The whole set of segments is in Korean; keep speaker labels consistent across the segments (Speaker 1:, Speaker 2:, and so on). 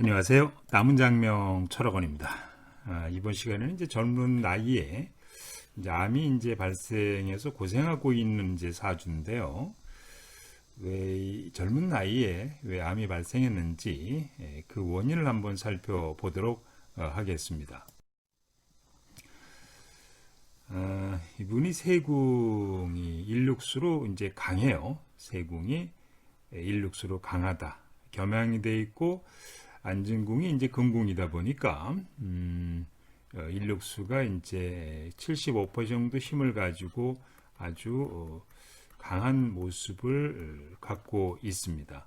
Speaker 1: 안녕하세요. 남은 장명 철학원입니다. 아, 이번 시간에는 이제 젊은 나이에 이제 암이 이제 발생해서 고생하고 있는 이제 사주인데요. 왜이 젊은 나이에 왜 암이 발생했는지 예, 그 원인을 한번 살펴보도록 어, 하겠습니다. 아, 이분이 세궁이 일육수로 이제 강해요. 세궁이 일육수로 강하다. 겸양이 돼 있고 안진궁이 이제 금궁이다 보니까 음, 어, 일육수가 이제 75% 정도 힘을 가지고 아주 어, 강한 모습을 갖고 있습니다.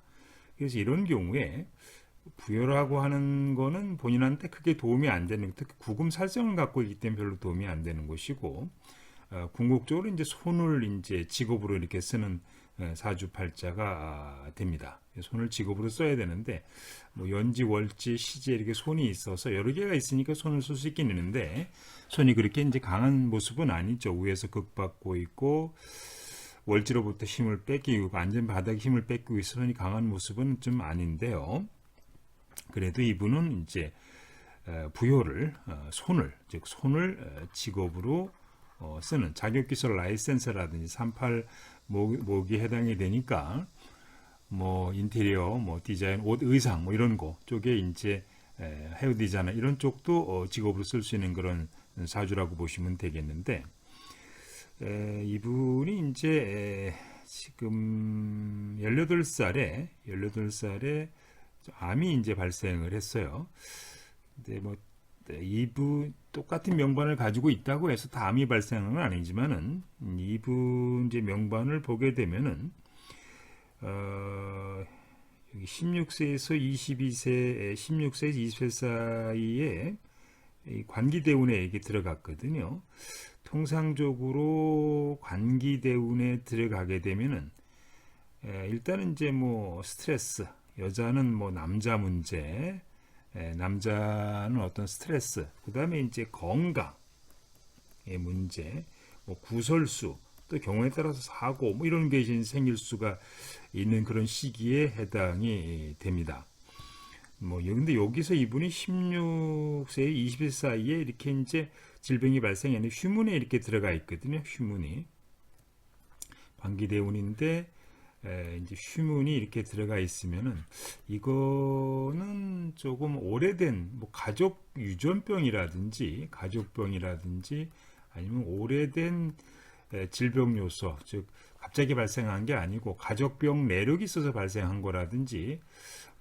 Speaker 1: 그래서 이런 경우에 부여라고 하는 거는 본인한테 크게 도움이 안 되는 특히 구금 살성을 갖고 있기 때문에 별로 도움이 안 되는 것이고 어, 궁극적으로 이제 손을 이제 직업으로 이렇게 쓰는 어, 사주팔자가 아, 됩니다. 손을 직업으로 써야 되는데 뭐 연지, 월지, 시제 이렇게 손이 있어서 여러 개가 있으니까 손을 쓸 수 있긴 있는데 손이 그렇게 이제 강한 모습은 아니죠. 위에서 극받고 있고 월지로부터 힘을 뺏기고 안전 바닥에 힘을 뺏기고 있어 손이 강한 모습은 좀 아닌데요. 그래도 이분은 이제 어, 부여를 어, 손을 즉 손을 어, 직업으로 어, 쓰는 자격기술 라이센스라든지 38 목, 목이 해당이 되니까 뭐 인테리어, 뭐 디자인, 옷, 의상 뭐 이런 거 쪽에 이제 에, 헤어 디자이너 이런 쪽도 어, 직업으로 쓸 수 있는 그런 사주라고 보시면 되겠는데 에, 이분이 이제 에, 지금 18살에 18살에 암이 이제 발생을 했어요. 근데 뭐 네, 이분 똑같은 명반을 가지고 있다고 해서 다 암이 발생한 건 아니지만은 음, 이분 이제 명반을 보게 되면은 어, 여기 16세에서 22세, 16세에서 20세 사이에 이 관기대운에 이게 들어갔거든요. 통상적으로 관기대운에 들어가게 되면은 에, 일단은 이제 뭐 스트레스, 여자는 뭐 남자 문제, 에, 남자는 어떤 스트레스, 그 다음에 이제 건강의 문제, 뭐 구설수, 또 경우에 따라서 사고 뭐 이런 게 생길 수가 있는 그런 시기에 해당이 됩니다. 뭐 근데 여기서 이분이 16세, 20세 사이에 이렇게 이제 질병이 발생하는 휴문에 이렇게 들어가 있거든요. 휴문이 관기대운인데 에, 이제 휴문이 이렇게 들어가 있으면은 이거는 조금 오래된 뭐 가족 유전병이라든지 가족병이라든지 아니면 오래된 에, 질병 요소 즉 갑자기 발생한 게 아니고 가족병 내력이 있어서 발생한 거라든지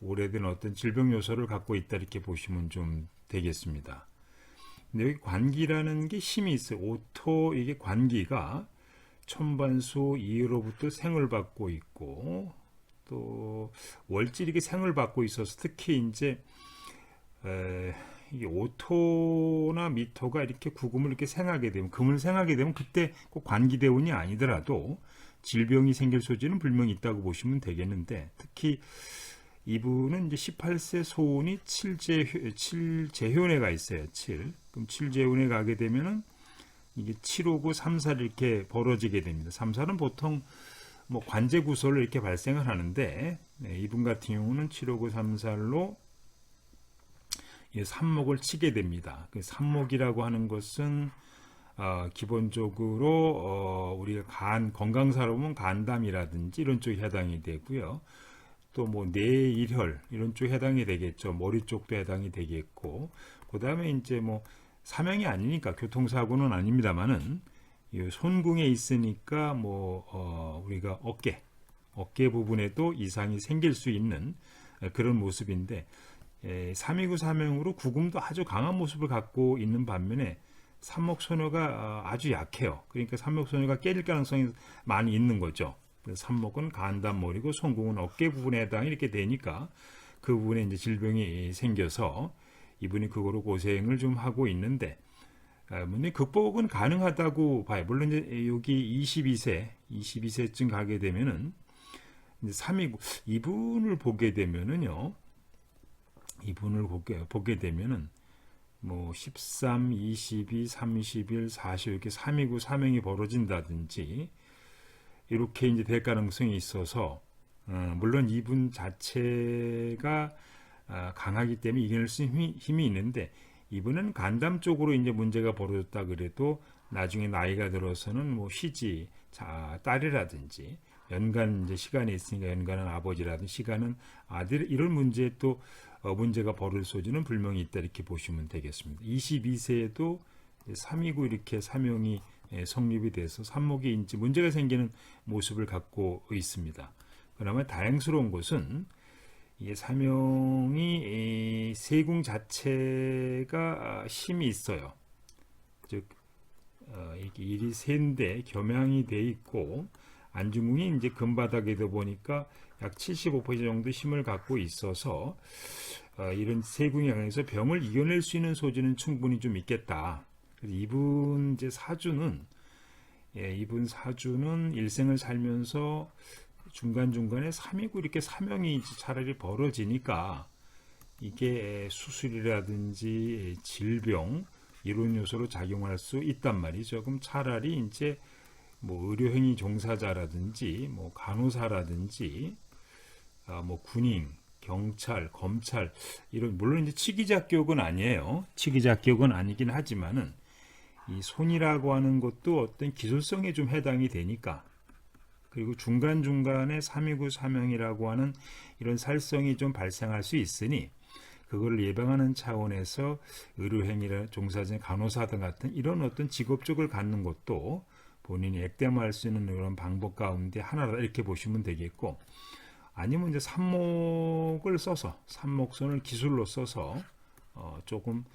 Speaker 1: 오래된 어떤 질병 요소를 갖고 있다 이렇게 보시면 좀 되겠습니다. 근데 여기 관기라는 게 힘이 있어요. 오토 이게 관기가 천반수 이로부터 생을 받고 있고 또 월질이게 생을 받고 있어서 특히 이제 에, 이게 오토나 미토가 이렇게 구금을 이렇게 생하게 되면 금을 생하게 되면 그때 꼭 관기대운이 아니더라도 질병이 생길 소지는 분명히 있다고 보시면 되겠는데 특히 이분은 이제 18세 소운이 7제, 7제혼에 있어요. 7. 그럼 7제혼에 가게 되면은 이게 7호고 3살 이렇게 벌어지게 됩니다. 3살은 보통 뭐 관제 구설로 이렇게 발생을 하는데 네, 이분 같은 경우는 7호고 3살로 삼목을 치게 됩니다. 그 삼목이라고 하는 것은 어, 기본적으로 어, 우리가 간 건강사로 보면 간담이라든지 이런 쪽에 해당이 되고요. 또 뭐 뇌일혈 이런 쪽에 해당이 되겠죠. 머리 쪽도 해당이 되겠고 그 다음에 이제 뭐 사명이 아니니까 교통사고는 아닙니다만은 이 손궁에 있으니까 뭐 어, 우리가 어깨 어깨 부분에도 이상이 생길 수 있는 그런 모습인데 에, 329 사명으로 구금도 아주 강한 모습을 갖고 있는 반면에 삼목소녀가 어, 아주 약해요. 그러니까 삼목소녀가 깨질 가능성이 많이 있는 거죠. 삼목은 간단머리고 송궁은 어깨 부분에 해당이 이렇게 되니까 그 부분에 이제 질병이 생겨서 이분이 그거로 고생을 좀 하고 있는데 아, 물론 극복은 가능하다고 봐요. 물론 이제 여기 22세, 22세쯤 가게 되면은 이제 329 이분을 보게 되면은요. 이분을 보게 보게 되면은 뭐 13, 22, 31, 40 이렇게 329 사명이 벌어진다든지 이렇게 이제 될 가능성이 있어서 어, 물론 이분 자체가 아, 강하기 때문에 이겨낼 수 힘이, 힘이 있는데 이분은 간담 쪽으로 이제 문제가 벌어졌다 그래도 나중에 나이가 들어서는 뭐 시지 자 딸이라든지 연간 이제 시간이 있으니까 연간은 아버지라든지 시간은 아들 이런 문제에 또 어, 문제가 벌어질 소지는 분명히 있다 이렇게 보시면 되겠습니다. 22세에도 3이고 이렇게 사명이 예, 성립이 돼서 삼목이 인지 문제가 생기는 모습을 갖고 있습니다. 그나마 다행스러운 것은 이 사명이 이 세궁 자체가 힘이 있어요. 즉 어, 이게 일이 세인데 겸양이 돼 있고 안중궁이 이제 금바닥에도 보니까 약 75% 정도 힘을 갖고 있어서 어, 이런 세궁에 의해서 병을 이겨낼 수 있는 소지는 충분히 좀 있겠다. 이분 이제 사주는 예, 이분 사주는 일생을 살면서 중간 중간에 삼이고 이렇게 사명이 차라리 벌어지니까 이게 수술이라든지 질병 이런 요소로 작용할 수 있단 말이죠. 그럼 차라리 이제 뭐 의료행위 종사자라든지 뭐 간호사라든지 아, 뭐 군인, 경찰, 검찰 이런 물론 이제 치기작격은 아니에요. 치기작격은 아니긴 하지만은 이 손이라고 하는 것도 어떤 기술성에 좀 해당이 되니까 그리고 중간 중간에 329 사명이라고 하는 이런 살성이 좀 발생할 수 있으니 그걸 예방하는 차원에서 의료행위나 종사자 간호사 등 같은 이런 어떤 직업적을 갖는 것도 본인이 액땜할 수 있는 그런 방법 가운데 하나다 이렇게 보시면 되겠고 아니면 이제 삽목을 써서 삽목선을 기술로 써서 어 조금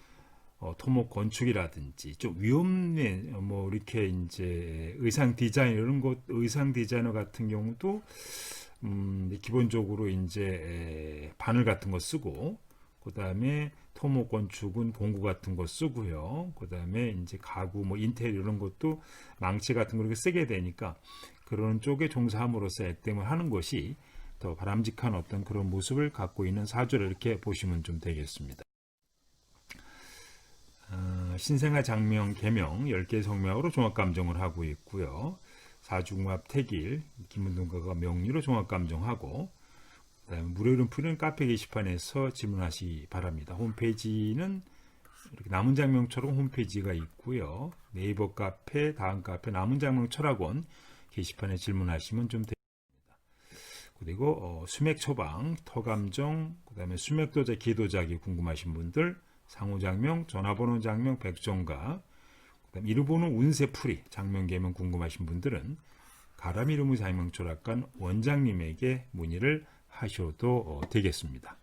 Speaker 1: 어 토목 건축이라든지 좀 위험해 뭐 이렇게 이제 의상 디자인 이런 것 의상 디자이너 같은 경우도 음 기본적으로 이제 바늘 같은 거 쓰고 그 다음에 토목 건축은 공구 같은 거 쓰고요. 그 다음에 이제 가구, 뭐 인테리어 이런 것도 망치 같은 거 이렇게 쓰게 되니까 그런 쪽에 종사함으로써 액땜을 하는 것이 더 바람직한 어떤 그런 모습을 갖고 있는 사주를 이렇게 보시면 좀 되겠습니다. 어, 신생아 장명 개명 10개 성명으로 종합감정을 하고 있고요. 사중합 태길 김은동가가 명리로 종합감정하고 무료로 푸는 카페 게시판에서 질문하시 바랍니다. 홈페이지는 이렇게 남은 장명 철학 홈페이지가 있고요. 네이버 카페, 다음 카페 남은 장명 철학원 게시판에 질문하시면 좀 됩니다. 그리고 어, 수맥 처방, 터감정, 그다음에 수맥도자, 기도작이 궁금하신 분들 상호장명, 전화번호 장명, 백종가, 그다음 이루번호 운세풀이 장명 개명 궁금하신 분들은 가람이루무 장명철학관 원장님에게 문의를 하셔도 어, 되겠습니다.